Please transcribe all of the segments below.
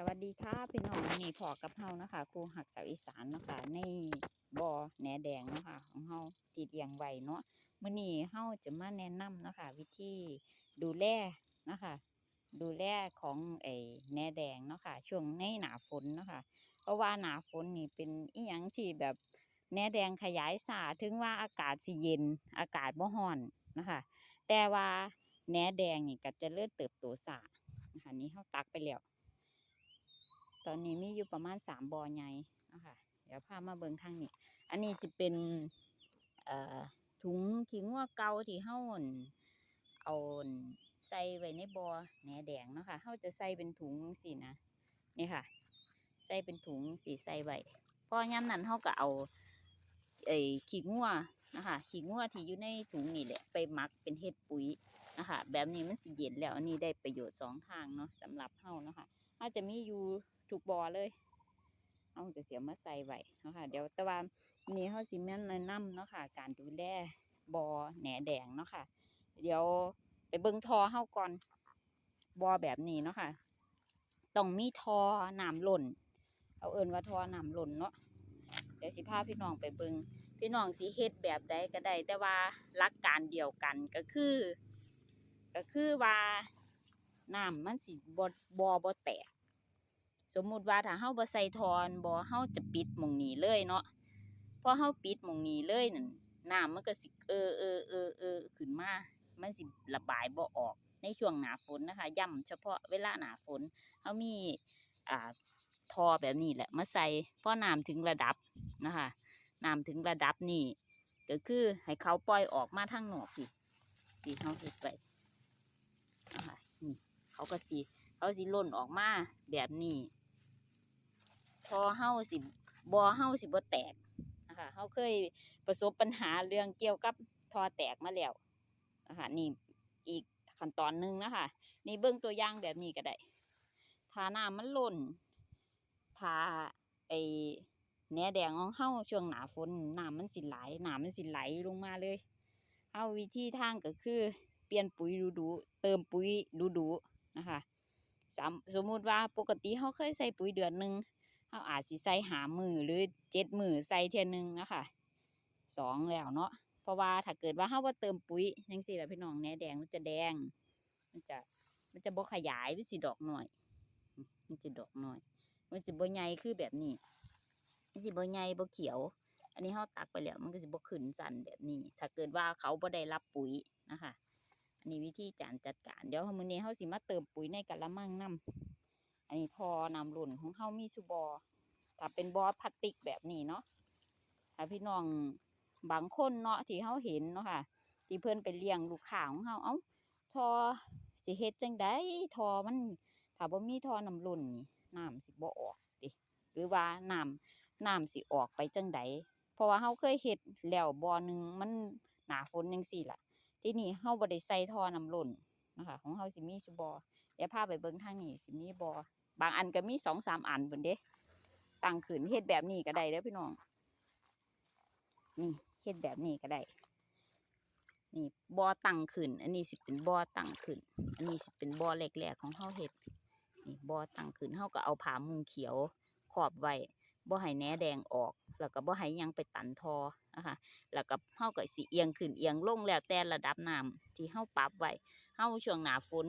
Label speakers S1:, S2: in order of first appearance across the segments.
S1: สวัสดีค่ะพี่น้องนี่พอกับเฮานะคะครูหักสาวอีสานนะคะในบ่อแหนแดงนะคะของเฮาที่เลี้ยงไว้เนาะมื้อนี้เฮาจะมาแนะนำเนาะคะวิธีดูแลนะคะ ดูแลของไอ้แหนแดงเนาะค่ะช่วงในหนาฝนเนาะค่ะเพราะว่าหนาฝนนี่เป็นอีหยังที่แบบแหนแดงขยายสาถึงว่าอากาศสิเย็น อากาศบ่ร้อนนะคะแต่ว่าแหนแดงนี่ก็จะเริ่มเติบโตสานะคะนี่เฮาตักไปแล้ว ตอนนี้มีอยู่ประมาณสามบอใหญ่เนาะคะเดี๋ยวพามาเบิ่งทางนี้ อันนี้จะเป็นถุงขี้งัวเกาที่เฮาอั่นเอาใส่ไว้ในบอแหนแดงเนาะค่ะเฮาจะใส่เป็นถุงสินะนี่ค่ะ ใส่เป็นถุงสีใส่ไว้พอยามนั้นเฮาก็เอาไอ้ขี้งัวนะคะขี้งัวที่อยู่ในถุงนี่แหละไปหมักเป็นเห็ดปุ๋ยนะคะแบบนี้มันสิเย็นแล้วอันนี้ได้ประโยชน์สองทางเนาะสำหรับเฮาเนาะค่ะอาจจะมีอยู่ ทุกบ่อเลยเอาก็เสียมาใส่ไว้เนาะค่ะ เดี๋ยวแต่ว่านี่เขาสิแม่นแนะนำเนาะค่ะ การดูแลบ่อแหนแดงเนาะค่ะ เดี๋ยวไปเบิ่งทอเฮาก่อนบ่อแบบนี้เนาะค่ะต้องมีทอน้ำหล่น เอาเอิ้นว่าทอน้ำหล่นเนาะเดี๋ยวสิพาพี่น้องไปเบิ่งพี่น้องสิเฮ็ดแบบใดก็ได้ แต่ว่าหลักการเดียวกันก็คือ ก็คือว่าน้ำมันสิบ่บ่บ่แตก สมมุติว่าถ้าเฮาบ่ใส่ทอนบ่เฮาจะปิดหม่องนี้เลยเนาะพอเฮาปิดหม่องนี้เลยนั่นน้ำมันก็สิเออเออเออเออขึ้นมามันสิระบายบ่ออกในช่วงหน้าฝนนะคะย้ำเฉพาะเวลาหน้าฝนเฮามีอ่าทอแบบนี้แหละมาใส่พอน้ำถึงระดับนะคะน้ำถึงระดับนี้ก็คือให้เขาปล่อยออกมาทางนอกสิที่เฮาเฮ็ดไว้นะคะนี่เขาก็สิเขาสิล่นออกมาแบบนี้ พอเฮาสิบอเฮาสิบ่แตกนะคะเฮาเคยประสบปัญหาเรื่องเกี่ยวกับทอแตกมาแล้วนะคะนี่อีกขั้นตอนหนึ่งนะคะนี่เบิ่งตัวอย่างแบบนี้ก็ได้ถ้าน้ำมันล่นถ้าไอแหนแดงของเฮาช่วงหนาฝนน้ำมันสิไหลน้ำมันสิไหลลงมาเลยเฮาวิธีทางก็คือเปลี่ยนปุ๋ยดูดูเติมปุ๋ยดูดูนะคะสมสมมุติว่าปกติเขาเคยใส่ปุ๋ยเดือนหนึ่ง เขาอาจสิใส่หามือหรือเจ็ดมือใส่เทียหนึงนะคะสองแล้วเนาะเพราะว่าถ้าเกิดว่าเขาว่าเติมปุ๋ยยังสิแหละพี่น้องแหนแดงมันจะแดง มันจะมันจะบ่ขยายมันสิดอกหน่อย มันจะดอกหน่อย มันจะบ่ใหญ่คือแบบนี้มันสิบ่ใหญ่บ่เขียว อันนี้เขาตักไปแล้วมันก็สิบ่ขึ้นสันแบบนี้ ถ้าเกิดว่าเขาบ่ได้รับปุ๋ยนะคะอันนี้วิธีการจัดการเดี๋ยวมื้อนี้เฮาสิมาเติมปุ๋ยในกะละมังนํ อันนี้ทอนำหล่นของเฮามีสุบอถ้าเป็นบอพลาสติกแบบนี้เนาะถ้าพี่น้องบางคนเนาะที่เฮาเห็นเนาะค่ะ ที่เพิ่นไปเลี้ยงลูกค้าของเฮาเอ้าทอสิเฮ็ดจังไดทอมันถ้าบ่มีทอน้ำหล่นนี่น้ำสิบ่ออกติหรือว่าน้ำน้ำสิออกไปจังไดเพราะว่าเฮาเคยเฮ็ดแล้วบ่อหนึงมันหนาฝนจังซี่ล่ะ ที่นี่เฮาบ่ได้ใส่ทอน้ำล้นนะคะของเฮาสิมีสุบอเดี๋ยวพาไปเบิ่งทางนี้สิมีบอ บางอันก็มีสองสามอันเพิ่นเด้ตั้งขึ้นเฮ็ดแบบนี้ก็ได้เด้อพี่น้อง นี่เฮ็ดแบบนี้ก็ได้ นี่บอตั้งขึ้นอันนี้สิเป็นบอตั้งขึ้นอันนี้สิเป็นบอแรกๆของเฮาเฮ็ด นี่บอตั้งขึ้นเฮาก็เอาผ้ามุงเขียวขอบไว้บ่ให้แหนแดงออก แล้วก็บ่ให้ยังไปตันทอนะคะแล้วก็เฮาก็สิเอียงขึ้นเอียงลงแล้วแต่ระดับน้ำที่เฮาปรับไว้เฮาช่วงหน้าฝน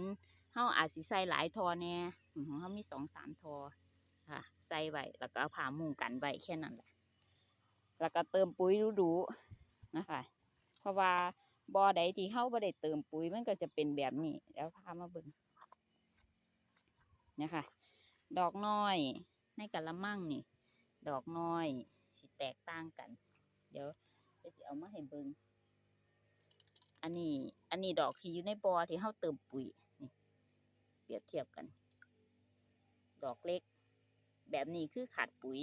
S1: าอาจสิใส่หลายทอแน่ของเฮามีสองสามทอค่ะใส่ไว้แล้วก็ผ้ามุงกันไว้แค่นั้นแหละ แล้วก็เติมปุ๋ยดูๆนะคะ เพราะว่าบ่อใดที่เฮาบ่ได้เติมปุ๋ยมันก็จะเป็นแบบนี้แล้วพามาเบิ่งนี่ยค่ะดอกน้อยในกะละมังนี่ ดอกน้อยสิแตกต่างกัน เดี๋ยวเดี๋ยวสิเอามาให้เบิงอันนี้ อันนี้ดอกที่อยู่ในบอที่เฮาเติมปุ๋ย รียบเทียบกัน ดอกเล็ก แบบนี้คือขาดปุ๋ย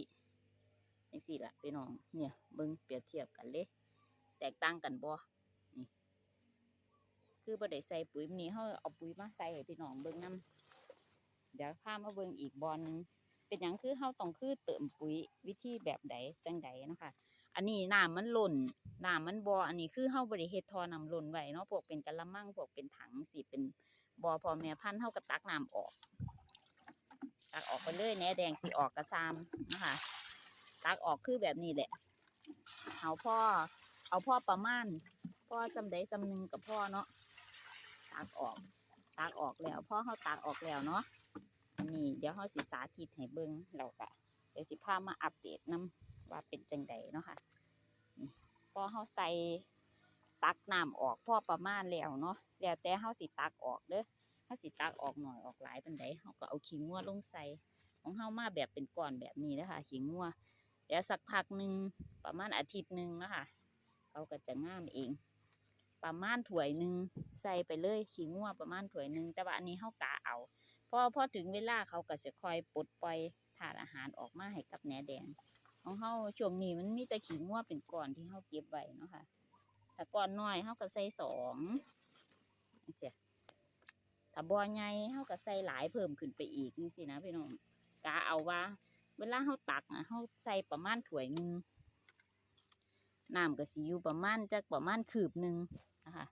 S1: จังซี่ละพี่น้อง เนี่ยเบิงเปรียบเทียบกันเลยแตกต่างกันบ่นี่คือบ่ได้ใส่ปุ๋ยนี้เฮาเอาปุ๋ยมาใส่ให้พี่น้องเบิ่งนํเดี๋ยวพามาเบิ่งอีกบอลนึงเป็นหยังคือเฮาต้องคือเติมปุ๋ยวิธีแบบใดจังใดนะคะอันนี้น้ำมันหล่นน้ำมันบออันนี้คือเฮาบริเฮ็ดทอน้ำหล่นไว้เนาะพวกเป็นกะละมังพวกเป็นถังสิเป็น บ่อพ่อแม่พันธุ์เฮาก็ตักน้ำออก ตักออกไปเลยแหนแดงสีออกกระซามนะคะตักออกคือแบบนี้แหละเอาพ่อเอาพ่อประมาณพ่อสำใดสำหนึงกับพ่อเนาะตักออกตักออกแล้วพ่อเขาตักออกแล้วเนาะอันนี้เดี๋ยวเขาสิสาธิตให้เบิ่งเราก็เดี๋ยวสิพามาอัปเดตนํว่าเป็นจังใดเนาะค่ะนี่พอเขาใส่ ตักน้ำออกพ่อประมาณแล้วเนาะแล้วแต่เขาสิตักออกเด้อถ้าสิตักออกหน่อยออกหลายปันไดเขาก็เอาขี้งัวลงใส่ของเฮามาแบบเป็นก้อนแบบนี้นะคะขี้งัวเดี๋ยวสักพักหนึ่งประมาณอาทิตย์หนึ่งนะคะเขาก็จะงามเอง ประมาณถ้วยหนึ่งใส่ไปเลยขี้งัวประมาณถ้วยหนึ่งแต่ว่าอันนี้เฮากะเอาพอพอถึงเวลาเขาก็จะคอยปลดปล่อยถาดอาหารออกมาให้กับแหนแดงของเฮาช่วงนี้มันมีแต่ขี้งัวเป็นก้อนที่เฮาเก็บไว้เนาะค่ะ ถ้าก้อนน้อยเฮาก็ใส่สองจั่งซี้ถ้าบ่อใหญ่เฮาก็ใส่หลายเพิ่มขึ้นไปอีกนี่สินะพี่น้องกะเอาว่า เวลาเฮาตักอะเฮาใส่ประมาณถ้วยหนึงน้ำก็สิอยู่ประมาณจักประมาณคืบหนึ่งนะคะ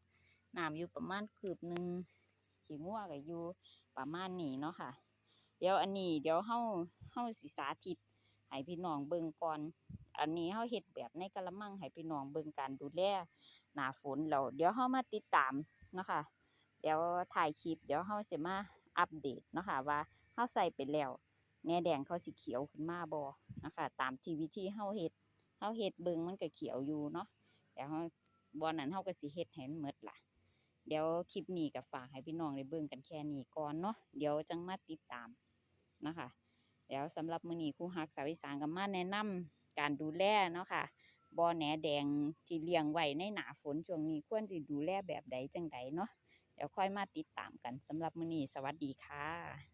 S1: น้ำอยู่ประมาณคืบหนึ่งขี้งัวก็อยู่ประมาณนี้เนาะค่ะ เดี๋ยวอันนี้เดี๋ยวเฮาเฮาสิสาธิตให้พี่น้องเบิ่งก่อน อันนี้เฮาเฮ็ดแบบในกะละมังให้พี่น้องเบิ่งการดูแลหน้าฝนแล้วเดี๋ยวเฮามาติดตามนะคะเดี๋ยวถ่ายคลิปเดี๋ยวเขาจะมาอัปเดตนะคะว่าเขาใส่ไปแล้วแหนแดงเขาสิเขียวขึ้นมาบอนะคะตามที่วิธีเขาเฮ็ดเขาเฮ็ดเบิ่งมันก็เขียวอยู่เนาะเดี๋ยวเขาบอนั้นเขาก็สิเฮ็ดให้มันหมดล่ะเดี๋ยวคลิปนี้ก็ฝากให้พี่น้องได้เบิ่งกันแค่นี้ก่อนเนาะเดี๋ยวจังมาติดตามนะคะ เดี๋ยวสำหรับมื้อนี้ครูฮักสาวอีสานก็มาแนะนำ การดูแลเนาะค่ะบ่อแหนแดงที่เลี้ยงไว้ในหนาฝนช่วงนี้ควรสิดูแลแบบใดจังใดเนาะเดี๋ยวค่อยมาติดตามกันสำหรับมื้อนี้สวัสดีค่ะ